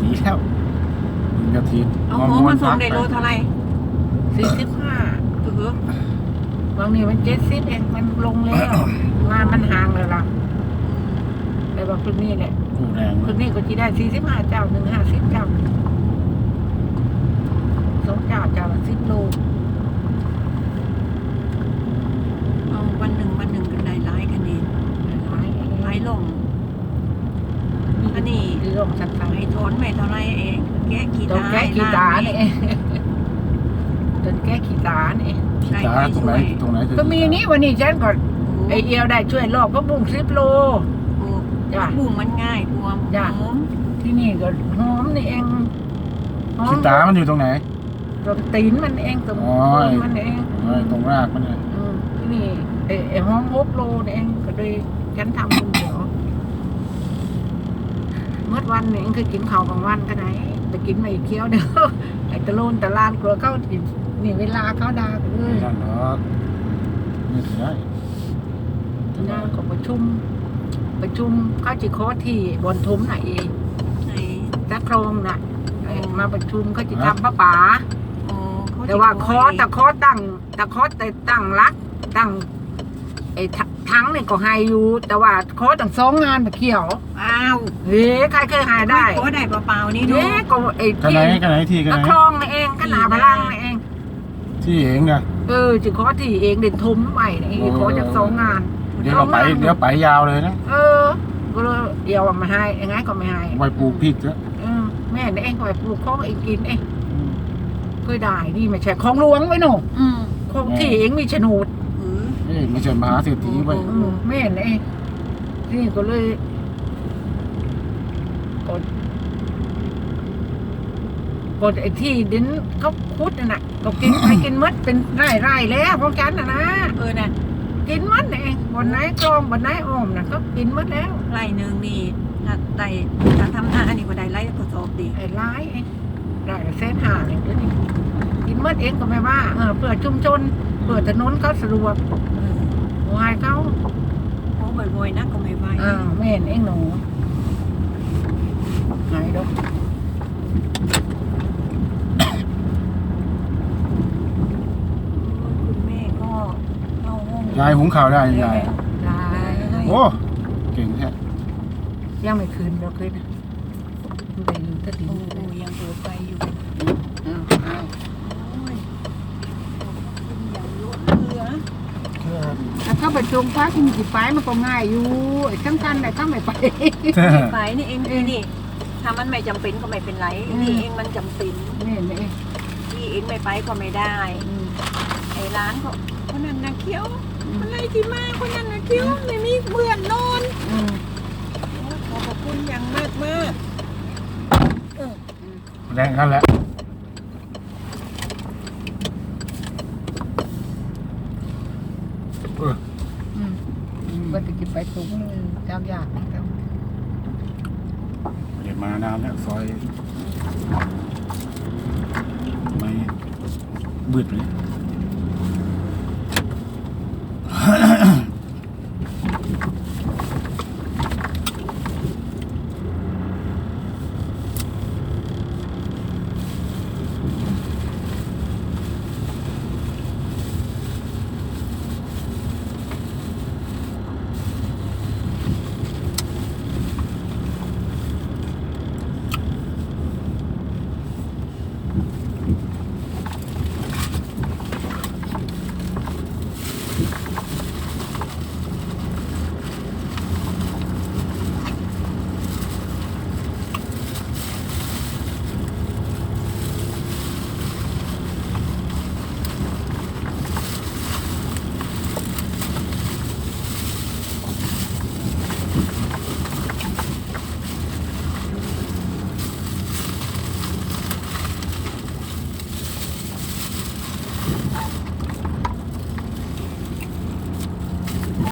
ดีแล้วมึงกระทินเอาหมูมาส่งได้โลเท่าไหร่สี่สิบห้าเออบางนี่มันเจ็ดสิบเองมันลงแล้วงานมันห่างเลยล่ะแต่ว่าคืนนี้เนี่ยกูแรงคืนนี้ก็จะได้สี่สิบห้าเจ้าหนึ่งห้าสิบเจ้าสองเจ้าเจ้าละสิบโล เอาวันหนึ่งวันหนึ่งกันได้หลายกันเอง หลาย หลายลง อัน นี้คือลงสันไทไอ้ทนไม่เท่าไรเอง แก้ขี้ตรงตาแก้ขี้ตาเนี่ยเองจนแก้ขี้ตาเนี่ยขี้ตาตรงไหนตรงไหนคือก็มีนี้วันนี้ฉันก็ไอเอียวได้ช่วยลอกพระบุ้งสิบโลโอ้จ้ะบุ้งมันง่ายบวมจ้ะหอมที่นี่ก็หอมนี่เองหอมขี้ตามันอยู่ตรงไหนตรงตีนมันเองตรงโอ้ยตีนมันเองเอ้ยตรงรากมันเลยอืมที่นี่ไอ้ไอ้หอมหกโลนี่เองก็เลยฉันทำ คนเดียวเมื่อวันนี่เองคือกินข้าวกลางวันกันไหนไปกินไม่เคี้ยวเด้อไอ้ตะโลนตะลานกลัวเข้ากินนี่เวลาเขาด่าก็เลไม่ยนั่นหรอกไม่ได้งานของประชุม ประชุมเขาจิคอที่บนทุมไหนเองไอ้ตะโครงน่ะไอ้มาประชุมเขาจะทำพระป่าโอ้เขแต่ว่าจะคอตะคอตั้งตะคอแต่ตั้งรักตั้ง ไอ้ททั้งนี่ก็ให้อยู่ แต่ว่าคอตั้งสองงานไปเขี่ยวอ้าวเฮ้ใครเคยหายได้โอ้ได้เปล่าๆนี่เฮ้เนาะก็ไอ้กันที่ไหนกันไหนที่กันตะไหนครองนี่เองขนาดพลังนี่เอง ที่เองอะเออจิคอที่เองเด่นทุมไว้นี่เองคอจากสองงาน เดี๋ยวเราไปเดี๋ยวไปยาวเลยนะ เออก็เลยเดี๋ยวมาให้ยังไงก็ไม่ให้ไปปลูกพริกเถอะเออแม่นี่เองก็ไปปลูกของเองกินเองเคยได้นี่ไม่ใช่ของหลวงไว้หนูอืมของที่เองมีโฉนด เออเอ้ยไม่ใช่มหาเศรษฐีไปเออแม่นี่เองนี่ก็เลยกดกดไอ้ที่ดินเขาคุดน่ะนะก็กินไปกินมดเป็นไร่ไร่ๆแล้วของฉันน่ะนะเออน่ะกินมดนี่เองบนไหนกลองบนไหนอ้อมน่ะก็กินมดแล้วไร่หนึ่งนี่ถ้าได้ถ้าทำหน้าอันนี้ก็ได้ไร่กระสอบดีไอ้ร้ายเองได้เส้นหาเนี่ยเดี๋ยวนี้กินมดเองก็ไม่ว่าเออเพื่อชุมชน เพื่อถนนเขาสะดวกเออวายเขาเพราะบ่อยๆนะก็ไม่ไหวอ่าแม่นเองหนูหายดอกคุณแม่ก็เข้าห้องยายหุงข้าวได้ยายได้โอ้เก่งแท้ยังไม่คืนเราเคยนะมันไปอยู่ตะดิน โอ้โหยังเปิดไฟอยู่ อ้าวอ้าว โอ้ยคุณอย่างล้นเหลือ ถ้าเข้าไป จงฟ้าคุณจิไปมันก็ง่ายอยู่ไอ้สำคัญไหนเข้าไม่ไปไฟนี่เองนี่นี่ถ้ามันไม่จำเป็นก็ไม่เป็นไร อืม นี่เองมันจำเป็นแม่นเองที่เองไม่ไปก็ไม่ได้อืม ไอ้ร้านก็คนนั้นนะเคี้ยวอะไรที่มาคนนั้นนะเคี้ยวไม่มีเพื่อนนอนอืมขอบพระคุณอย่างมากมากแรงกันแหละเออ อืมว่า จะไปสูงเจ้ายากนะเจ้าเดี๋ยวมานานแล้วซอย ไม่บืดเลย